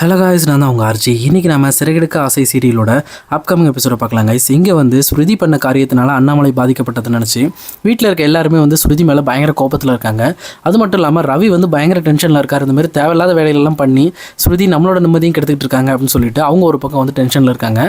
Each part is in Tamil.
ஹலோ காய்ஸ் நான் தான் உங்கள் ஆர்ஜி இன்றைக்கி நம்ம சிறகெடுக்க ஆசை சீரியலோட அப்கமிங் எபிசோட பார்க்கலாம் கைஸ் இங்கே வந்து ஸ்ருதி பண்ண காரியத்தினால அண்ணாமலை பாதிக்கப்பட்டதுன்னு நினச்சி வீட்டில் இருக்க எல்லாருமே வந்து ஸ்ருதி மேலே பயங்கர கோபத்தில் இருக்காங்க. அது மட்டும் இல்லாமல் ரவி வந்து பயங்கர டென்ஷனில் இருக்கார். இந்த மாதிரி தேவையில்லாத வேலையிலலாம் பண்ணி ஸ்ருதி நம்மளோட நிம்மதியும் கெடுத்துக்கிட்டு இருக்காங்க அப்படின்னு சொல்லிட்டு அவங்க ஒரு பக்கம் வந்து டென்ஷனில் இருக்காங்க.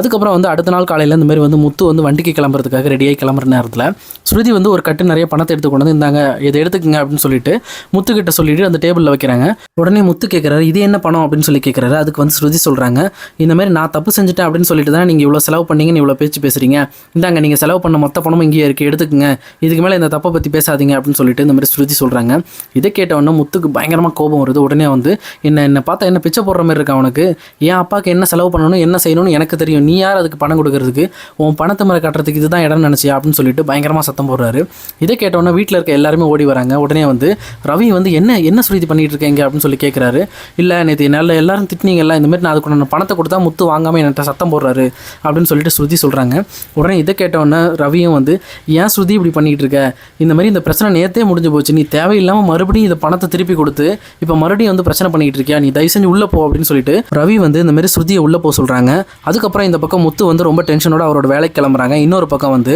அதுக்கப்புறம் வந்து அடுத்த நாள் காலையில் இந்த மாதிரி வந்து முத்து வந்து வண்டிக்கு கிளம்புறதுக்காக ரெடியாகி கிளம்புற நேரத்தில் ஸ்ருதி வந்து ஒரு கட்டு நிறைய பணத்தை எடுத்து கொண்டு வந்து இருந்தாங்க இதை எடுத்துக்கங்க அப்படின்னு சொல்லிட்டு முத்துக்கிட்ட சொல்லிட்டு அந்த டேபிளில் வைக்கிறாங்க. உடனே முத்து கேட்குறாரு இது என்ன பணம் அப்படின்னு சொல்லி கேட்குறாரு. அதுக்கு வந்து ஸ்ருதி சொல்கிறாங்க இந்த மாதிரி நான் தப்பு செஞ்சுட்டேன் அப்படின்னு சொல்லிட்டு தான் நீங்கள் இவ்வளோ செலவு பண்ணீங்கன்னு இவ்வளோ பேச்சு பேசுகிறீங்க இந்தாங்க நீங்கள் செலவு பண்ண மொத்த பணமும் இங்கேயே இருக்குது எடுத்துக்கங்க. இதுக்கு மேலே இந்த தப்பை பற்றி பேசாதீங்க அப்படின்னு சொல்லிட்டு இந்த மாதிரி ஸ்ருதி சொல்கிறாங்க இதை கேட்டவொடனே முத்துக்கு பயங்கரமாக கோபம் வருது. உடனே வந்து என்ன என்னை பார்த்தா என்ன பிச்சை போடுற மாதிரி இருக்கா அவனுக்கு என் அப்பாவுக்கு என்ன செலவு பண்ணணும் என்ன செய்யணும்னு எனக்கு தெரியும். நீ யார்? அதுக்கு பணம் கொடுக்கறதுக்கு. உன் பணத்தை மேலே கட்டுறதுக்கு இதுதான் இடம் நினச்சியா? அப்படின்னு சொல்லிட்டு பயங்கரமாக சத்தம் போடுறாரு. இதை கேட்டோன்னே வீட்டில் இருக்க எல்லாருமே ஓடி வராங்க. உடனே வந்து ரவி வந்து என்ன என்ன ஸ்ருதி பண்ணிட்டு இருக்கீங்க? அப்படின்னு சொல்லி கேட்குறாரு இல்லை நேற்று நல்ல எல்லாரும் திட்டினீங்கல்ல இந்த மாதிரி நான் அதுக்கு நான் பணத்தை கொடுத்தா முத்து வாங்காமல் என்கிட்ட சத்தம் போடுறாரு அப்படின்னு சொல்லிட்டு ஸ்ருதி சொல்கிறாங்க உடனே இதை கேட்டவொடனே ரவியும் வந்து ஏன் ஸ்ருதி இப்படி பண்ணிக்கிட்டு இருக்க? இந்த மாதிரி இந்த பிரச்சனை நேற்றே முடிஞ்சு போச்சு. நீ தேவையில்லாமல் மறுபடியும் இந்த பணத்தை திருப்பி கொடுத்து இப்போ மறுபடியும் வந்து பிரச்சனை பண்ணிகிட்டு இருக்கியா? நீ தயவு செஞ்சு உள்ளே போ அப்படின்னு சொல்லிட்டு ரவி வந்து இந்த மாதிரி ஸ்ருதியை உள்ளே போக சொல்கிறாங்க அதுக்கப்புறம் இந்த பக்கம் முத்து வந்து ரொம்ப டென்ஷனோட அவரோட வேலைக்கு கிளம்புறாங்க. இன்னொரு பக்கம் வந்து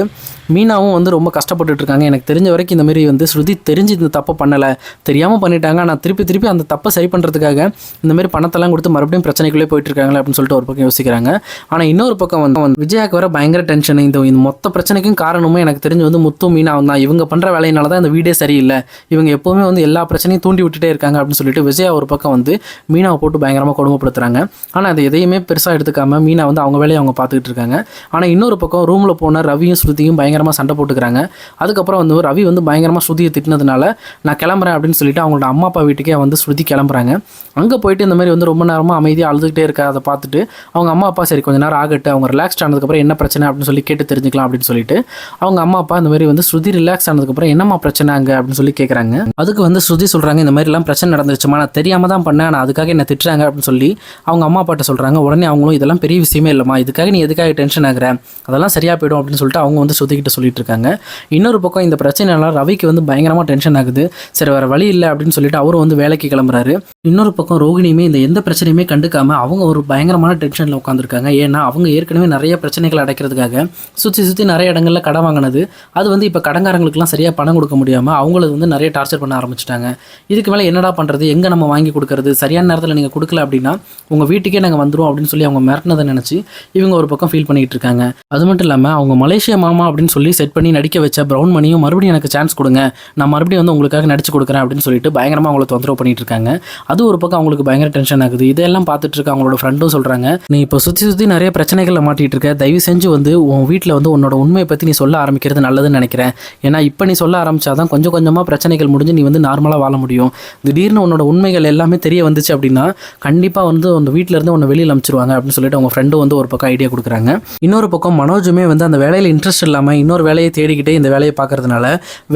மீனாவும் வந்து ரொம்ப கஷ்டப்பட்டுட்டு இருக்காங்க. எனக்கு தெரிஞ்ச வரைக்கும் இந்த மாதிரி வந்து ஸ்ருதி தெரிஞ்சு இந்த தப்பை பண்ணலை. தெரியாமல் பண்ணிட்டாங்க. ஆனால் திருப்பி திருப்பி அந்த தப்பை சரி பண்ணுறதுக்காக இந்த மாதிரி பணத்தெல்லாம் கொடுத்து மறுபடியும் பிரச்சனைக்குள்ளே போயிட்டு இருக்காங்களே அப்படின்னு சொல்லிட்டு ஒரு பக்கம் யோசிக்கிறாங்க. ஆனால் இன்னொரு பக்கம் வந்து வந்து விஜயாக்கு வர பயங்கர டென்ஷன் இந்த இந்த மொத்த பிரச்சனைக்கும் காரணமே எனக்கு தெரிஞ்சு வந்து முத்து மீனாவும் தான். இவங்க பண்ணுற வேலையினால தான் இந்த வீடே சரியில்லை. இவங்க எப்போவுமே வந்து எல்லா பிரச்சனையும் தூண்டி விட்டுட்டே இருக்காங்க அப்படின்னு சொல்லிட்டு விஜயா ஒரு பக்கம் வந்து மீனாவை போட்டு பயங்கரமாக கொடுமைப்படுத்துறாங்க. ஆனால் அது எதையுமே பெருசாக எடுத்துக்காம மீனா வந்து அவங்க வேலையை அவங்க பார்த்துக்கிட்டு இருக்காங்க. ஆனால் இன்னொரு பக்கம் ரூமில் போன ரவியும் ஸ்ருதியும் பயங்கரமாக சண்டை போட்டுக்கிறாங்க. அதுக்கப்புறம் வந்து ரவி வந்து பயங்கரமாக ஸ்ருதியை திட்டினதுனால நான் கிளம்புறேன் அப்படின்னு சொல்லிட்டு அவங்களோட அம்மா அப்பா வீட்டுக்கே வந்து ஸ்ருதி கிளம்புறாங்க. அங்கே போயிட்டு இந்த மாதிரி வந்து ரொம்ப நேரமாக அமைதியாக அழுதுகிட்டே இருக்கா அதை பார்த்துட்டு அவங்க அம்மா அப்பா சரி கொஞ்ச நேரம் ஆகட்டு அவங்க ரிலாக்ஸ்ட் ஆனதுக்கப்புறம் என்ன பிரச்சனை அப்படின்னு சொல்லி கேட்டு தெரிஞ்சுக்கலாம் அப்படின்னு சொல்லிட்டு அவங்க அம்மா அப்பா இந்த மாதிரி வந்து ஸ்ருதி ரிலாக்ஸ் ஆனதுக்கப்புறம் என்னம்மா பிரச்சனை அங்கே அப்படின்னு சொல்லி கேட்குறாங்க அதுக்கு வந்து ஸ்ருதி சொல்கிறாங்க இந்த மாதிரிலாம் பிரச்சனை நடந்துச்சுமா நான் தெரியாமல் தான் பண்ணேன் நான் அதுக்காக என்ன திட்டுறாங்க அப்படின்னு சொல்லி அவங்க அம்மா அப்பாட்ட சொல்கிறாங்க உடனே அவங்களும் இதெல்லாம் பெரிய விஷயமே இல்லைம்மா இதுக்காக நீ எதுக்காக டென்ஷன் ஆகிற? அதெல்லாம் சரியாக போயிடும் அப்படின்னு சொல்லிட்டு அவங்க வந்து ஸ்ருதிக்கிட்ட சொல்லிட்டு இருக்காங்க. இன்னொரு பக்கம் இந்த பிரச்சனைனால ரவிக்கு வந்து பயங்கரமாக டென்ஷன் ஆகுது. சரி வேறு வழி இல்லை அப்படின்னு சொல்லிட்டு அவரும் வந்து வேலைக்கு கிளம்புறாரு. இன்னொரு பக்கம் ரோகிணியுமே இந்த எந்த பிரச்சனையுமே கண்டுக்காம அவங்க ஒரு பயங்கரமான டென்ஷனில் உட்காந்துருக்காங்க ஏன்னா அவங்க ஏற்கனவே நிறைய பிரச்சனைகள் அடைக்கிறதுக்காக சுற்றி சுற்றி நிறைய இடங்களில் கடன் வாங்கினது. அது வந்து இப்போ கடங்காரங்களுக்குலாம் சரியாக பணம் கொடுக்க முடியாமல் அவங்களது வந்து நிறைய டார்ச்சர் பண்ண ஆரம்பிச்சிட்டாங்க. இதுக்கு மேலே என்னடா பண்ணுறது எங்கே நம்ம வாங்கி கொடுக்கறது? சரியான நேரத்தில் நீங்கள் கொடுக்கல அப்படின்னா உங்கள் வீட்டுக்கே நாங்கள் வந்துடும் அப்படின்னு சொல்லி அவங்க மிரட்டினதை நினச்சி இவங்க ஒரு பக்கம் ஃபீல் பண்ணிக்கிட்டு இருக்காங்க. அது மட்டும் இல்லாமல் அவங்க மலேசியா மாமா அப்படின்னு சொல்லி செட் பண்ணி நடிக்க வச்ச ப்ரௌன் மணியும் மறுபடியும் எனக்கு சான்ஸ் கொடுங்க. நான் மறுபடியும் வந்து உங்களுக்காக நடிச்சு கொடுக்குறேன் அப்படின்னு சொல்லிட்டு பயங்கரமாக அவங்கள தொந்தரவு பண்ணிட்டு இருக்காங்க. அது ஒரு பக்கம் அவங்களுக்கு பயங்கர டென்ஷன் ஆகுது. இதெல்லாம் பார்த்துட்டு இருக்க அவங்களோட ஃப்ரெண்டும் சொல்கிறாங்க நீ இப்போ சுற்றி சுற்றி நிறைய பிரச்சனைகளில் மாட்டிகிட்டு இருக்க. தயவு செஞ்சு வந்து உன் வீட்டில் வந்து உன்னோட உண்மையை பற்றி நீ சொல்ல ஆரம்பிக்கிறது நல்லதுன்னு நினைக்கிறேன். ஏன்னா இப்போ நீ சொல்ல ஆரம்பிச்சாதான் கொஞ்சம் கொஞ்சமாக பிரச்சனைகள் முடிஞ்சு நீ வந்து நார்மலாக வாழ முடியும். திடீர்னு உன்னோட உண்மைகள் எல்லாமே தெரிய வந்துச்சு அப்படின்னா கண்டிப்பாக வந்து அந்த வீட்டில இருந்து உன்னை வெளியில் அனுப்பிச்சிருவாங்க அப்படின்னு சொல்லிட்டு அவங்க ஃப்ரெண்டு வந்து ஒரு பக்கம் ஐடியா கொடுக்குறாங்க. இன்னொரு பக்கம் மனோஜுமே வந்து அந்த வேலையில் இன்ட்ரெஸ்ட் இல்லாமல் இன்னொரு வேலையை தேடிக்கிட்டே இந்த வேலையை பார்க்கறதுனால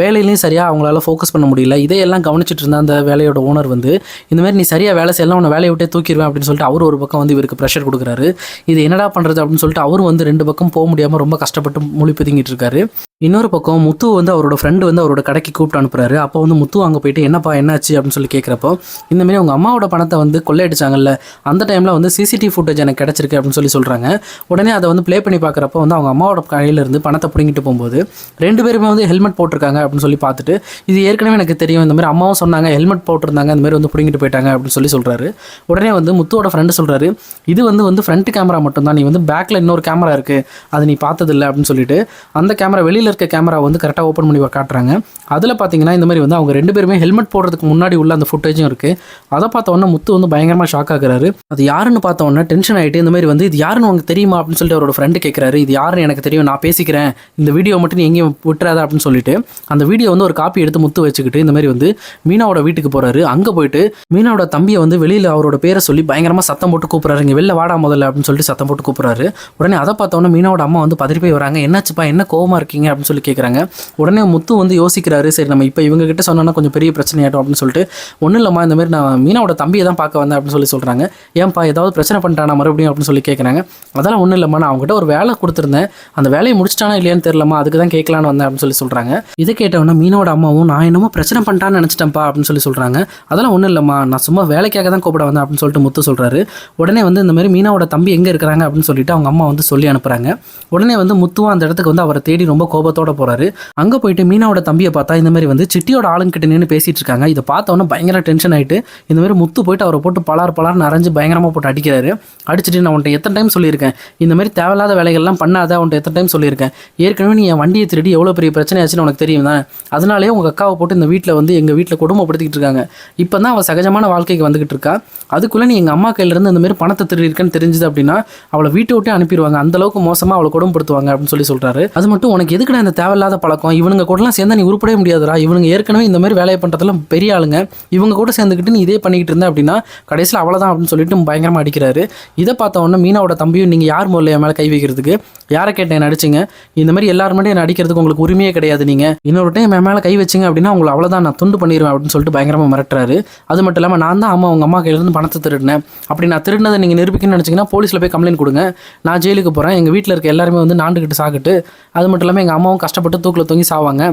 வேலையிலையும் சரியாக அவங்களால ஃபோக்கஸ் பண்ண முடியல. இதையெல்லாம் கவனிச்சிட்டு இருந்த அந்த வேலையோட ஓனர் வந்து இந்த மாதிரி நீ சரியாக வேலை செய்யலாம் உன்னை வேலையை விட்டே தூக்கிடுவேன் அப்படின்னு சொல்லிட்டு அவர் ஒரு பக்கம் வந்து இவருக்கு ப்ரெஷர் கொடுக்குறாரு. இது என்னடா பண்ணுறது அப்படின்னு சொல்லிட்டு அவரும் வந்து ரெண்டு பக்கம் போக முடியாமல் ரொம்ப கஷ்டப்பட்டு மொழி பிதுங்கிட்டு இருக்காரு. இன்னொரு பக்கம் முத்து வந்து அவரோட ஃப்ரெண்டு வந்து அவரோட கடைக்கு கூப்பிட்டு அனுப்புறாரு. அப்போ வந்து முத்து அங்கே போயிட்டு என்னப்பா என்னாச்சு? அப்படின்னு சொல்லி கேட்குறப்போ இந்தமாரி அவங்க அம்மாவோட பணத்தை வந்து கொள்ளையடிச்சாங்கல்ல அந்த டைமில் வந்து சிசிடிவி ஃபுட்டேஜ் எனக்கு கிடச்சிருக்கு அப்படின்னு சொல்லி சொல்கிறாங்க உடனே அதை வந்து ப்ளே பண்ணி பார்க்குறப்போ வந்து அவங்க அம்மாவோட கையிலேருந்து பணத்தை பிடிங்கிட்டு போகும்போது ரெண்டு பேருமே வந்து ஹெல்மெட் போட்டிருக்காங்க அப்படின்னு சொல்லி பார்த்துட்டு இது ஏற்கனவே எனக்கு தெரியும் இந்த மாதிரி அம்மாவும் சொன்னாங்க ஹெல்மெட் போட்டிருந்தாங்க இந்த மாதிரி வந்து பிடிங்கிட்டு போயிட்டாங்க அப்படின்னு சொல்லி சொல்கிறாரு உடனே வந்து முத்துவோட ஃப்ரெண்டு சொல்கிறாரு இது வந்து வந்து ஃப்ரண்ட் கேமரா மட்டும்தான். நீ வந்து பேக்கில் இன்னொரு கேமரா இருக்குது அது நீ பார்த்ததில்ல அப்படின்னு சொல்லிட்டு அந்த கேமரா வெளியில் இருக்க கேமரா வந்து கரெக்டாக ஓப்பன் பண்ணி காட்டுறாங்க. அதில் பார்த்தீங்கன்னா இந்த மாதிரி வந்து அவங்க ரெண்டு பேருமே ஹெல்மெட் போடுறதுக்கு முன்னாடி உள்ள அந்த ஃபுட்டேஜும் இருக்குது அதை பார்த்த உடனே முத்து வந்து பயங்கரமாக ஷாக் ஆகுறாரு. அது யாருன்னு பார்த்த உடனே டென்ஷன் ஆகிட்டு இந்த மாதிரி வந்து இது யாருன்னு உங்களுக்கு தெரியுமா? அப்படின்னு சொல்லிட்டு அவரோட ஃப்ரெண்டு கேட்குறாரு இது யாருன்னு எனக்கு தெரியும் நான் பேசிக்கிறேன். இந்த வீடியோ மட்டும் நீ எங்கேயும் விட்டுறாத அப்படின்னு சொல்லிட்டு அந்த வீடியோ வந்து ஒரு காப்பி எடுத்து முத்து வச்சுக்கிட்டு இந்த மாதிரி வந்து மீனாவோட வீட்டுக்கு போகிறாரு அங்கே போயிட்டு மீனாவோட தம்பியை வந்து வெளியில் அவரோட பேரை சொல்லி பயங்கரமாக சத்தம் போட்டு கூப்பிட்றாரு. இங்கே வெளில வாடா முதல்ல அப்படின்னு சொல்லிட்டு சத்தம் போட்டு கூப்பிட்றாரு. உடனே அதை பார்த்தோன்னே மீனாவோட அம்மா வந்து பதறி போய் வராங்க. என்னாச்சுப்பா? என்ன கோவமாக இருக்கீங்க? அப்படின்னு சொல்லி கேட்குறாங்க உடனே முத்து வந்து யோசிக்கிறாரு. சரி நம்ம இப்போ இவங்க கிட்ட சொன்னோன்னா கொஞ்சம் பெரிய பிரச்சனையாட்டும் அப்படின்னு சொல்லிட்டு ஒன்றும் இல்லைம்மா இந்த மாதிரி நான் மீனாவோட தம்பியை தான் பார்க்க வந்தேன் அப்படின்னு சொல்லி சொல்கிறாங்க ஏன்பா ஏதாவது பிரச்சனை பண்ணிட்டானா மறுபடியும்? அப்படின்னு சொல்லி கேட்குறாங்க அதெல்லாம் ஒன்றும் இல்லைம்மா நான் அவங்ககிட்ட ஒரு வேலை கொடுத்துருந்தேன். அந்த வேலையை முடிச்சிட்டானா இல்லையான்னு தெரியல தெரியலம்மா அதுக்கு தான் கேட்கலான்னு வந்தேன் அப்படின்னு சொல்லி சொல்கிறாங்க இதை கேட்டவொன்னே மீனோட அம்மாவும் நான் என்னமோ பிரச்சனை பண்ணிட்டான்னு நினச்சிட்டேன்ப்பா அப்படின்னு சொல்லி சொல்கிறாங்க அதெல்லாம் ஒன்றும் இல்லைம்மா நான் சும்மா வேலைக்காக தான் கூப்பிட வந்தேன் அப்படின்னு சொல்லிட்டு முத்து சொல்கிறாரு உடனே வந்து இந்த மாதிரி மீனாவோட தம்பி எங்கே இருக்கிறாங்க அப்படின்னு சொல்லிட்டு அவங்க அம்மா வந்து சொல்லி அனுப்புகிறாங்க உடனே வந்து முத்துவும் அந்த இடத்துக்கு வந்து அவரை தேடி ரொம்ப கோபத்தோட போகிறாரு அங்கே போயிட்டு மீனாவோட தம்பியை பார்த்தா இந்த மாதிரி வந்து சிட்டியோட ஆளுங்கிட்ட நின்று பேசிட்டு இருக்காங்க. இதை பார்த்தோன்னே பயங்கர டென்ஷன் ஆகிட்டு இந்த மாதிரி முத்து போயிட்டு அவரை போட்டு பலார் பலார் நிறைஞ்சு பயங்கரமாக போட்டு அடிக்கிறாரு. அடிச்சுட்டு நான் உன்ட்ட எத்தனை டைம் சொல்லியிருக்கேன்? இந்த மாதிரி தேவையில்லாத வேலைகள்லாம் பண்ணாத உன்ட்ட எத்தனை டைம் சொல்லியிருக்கேன்? ஏற்கனவே நீ என் வண்டியை திருடி எவ்வளோ பெரிய பிரச்சனை ஆச்சுன்னு உனக்கு தெரியும் தான் அதனாலேயே உங்கள் அக்காவை போட்டு இந்த வீட்டில் வந்து எங்கள் வீட்டில் குடும்பப்படுத்திக்கிட்டு இருக்காங்க. இப்போ தான் அவள் சகஜமான வாழ்க்கைக்கு வந்துகிட்டு இருக்கா. அதுக்குள்ளே நீ எங்கள் அம்மா கையிலேருந்து இந்த மாதிரி பணத்தை திருடி இருக்கேன்னு தெரிஞ்சுது அப்படின்னா அவளை வீட்டை விட்டே அனுப்பிடுவாங்க அந்த அளவுக்கு மோசமாக அவளை கொடும்படுத்துவாங்க அப்படின்னு சொல்லி சொல்கிறாரு அது மட்டும் உனக்கு எதுக்குடா இந்த தேவையில்லாத பழக்கம்? இவனுங்க கூடலாம் சேர்ந்தா நீ உருப்படவே முடியாதுடா. இவனுங்க ஏற்கனவே இந்த மாதிரி வேலையை பண்ணுறதுல பெரிய ஆளுங்க. இவங்க கூட சேர்ந்துக்கிட்டு நீ இதே பண்ணிக்கிட்டு இருந்த அப்படின்னா கடைசியில் அவ்வளோதான் அப்படின்னு சொல்லிட்டு பயங்கரமாக அடிக்கிறாரு. இதை பார்த்த உடனே மீனாவோட தம்பியும் நீங்கள் யார் முதல்ல என் மேலே கை வைக்கிறதுக்கு? யாரை கேட்டேன் என்ன அடிச்சிங்க? இந்த மாதிரி எல்லாரும் என்ன அடிக்கிறதுக்கு உங்களுக்கு உரிமையே கிடையாது நீங்கள் இன்னொரு டைம் என் மேலே கை வச்சிங்க அப்படின்னா உங்களை அவ்வளோதான் நான் துண்டு பண்ணிடுவேன் அப்படின்னு சொல்லிட்டு பயங்கரமாக மிரட்டுறாரு. அது மட்டும் இல்லாமல் நான் தான் அம்மா உங்கள் அம்மா கையிலேருந்து பணம் பணத்தை திருடினேன். அப்படி நான் திருடினதை நீங்கள் நிரூபிக்கணும்னு நினச்சிங்கன்னா போலீஸில் போய் கம்ப்ளைண்ட் கொடுங்க. நான் ஜெயிலுக்கு போகிறேன் எங்கள் வீட்டில் இருக்க எல்லாருமே வந்து நாண்டுக்கிட்டு சாக்கிட்டு அது மட்டும் இல்லாமல் எங்கள் அம்மாவும் கஷ்டப்பட்டு தூக்கில் தொங்கி சாவாங்க.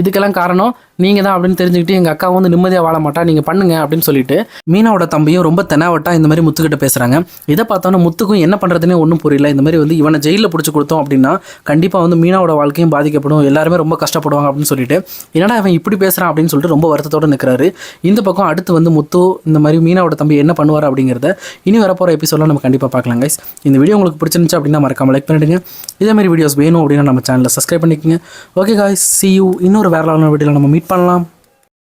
இதுக்கெல்லாம் காரணம் நீங்கள் தான் அப்படின்னு தெரிஞ்சுக்கிட்டு எங்கள் அக்கா வந்து நிம்மதியாக வாழ மாட்டா நீங்கள் பண்ணுங்க அப்படின்னு சொல்லிட்டு மீனாவோட தம்பியும் ரொம்ப தெனாவட்டா இந்த மாதிரி முத்துக்கிட்ட பேசுகிறாங்க இதை பார்த்தோன்னா முத்துக்கும் என்ன பண்ணுறதுனே ஒன்றும் புரியல. இந்த மாதிரி வந்து இவனை ஜெயிலில் பிடிச்சி கொடுத்தோம் அப்படின்னா கண்டிப்பாக வந்து மீனாவோட வாழ்க்கையும் பாதிக்கப்படும். எல்லாருமே ரொம்ப கஷ்டப்படுவாங்க அப்படின்னு சொல்லிட்டு என்னடா அவன் இப்படி பேசுகிறான் அப்படின்னு சொல்லிட்டு ரொம்ப வருத்தத்தோடு நிற்கிறாரு இந்த பக்கம் அடுத்து வந்து முத்து இந்த மாதிரி மீனாவோட தம்பி என்ன பண்ணுவார் அப்படிங்கிறத இனி வரப்போகிற எபிசோடில் நம்ம கண்டிப்பாக பார்க்கலாம் கைஸ் இந்த வீடியோ உங்களுக்கு பிடிச்சிருந்துச்சு அப்படின்னா மறக்காம லைக் பண்ணிடுங்க. இதே மாதிரி வீடியோஸ் வேணும் அப்படின்னா நம்ம சேனலில் சப்ஸ்கிரைப் பண்ணிக்கோங்க. ஓகே காய்ஸ் சி யூ இன்னொரு வேற லெவலான வீடியோவில் நம்ம மீட் Phân.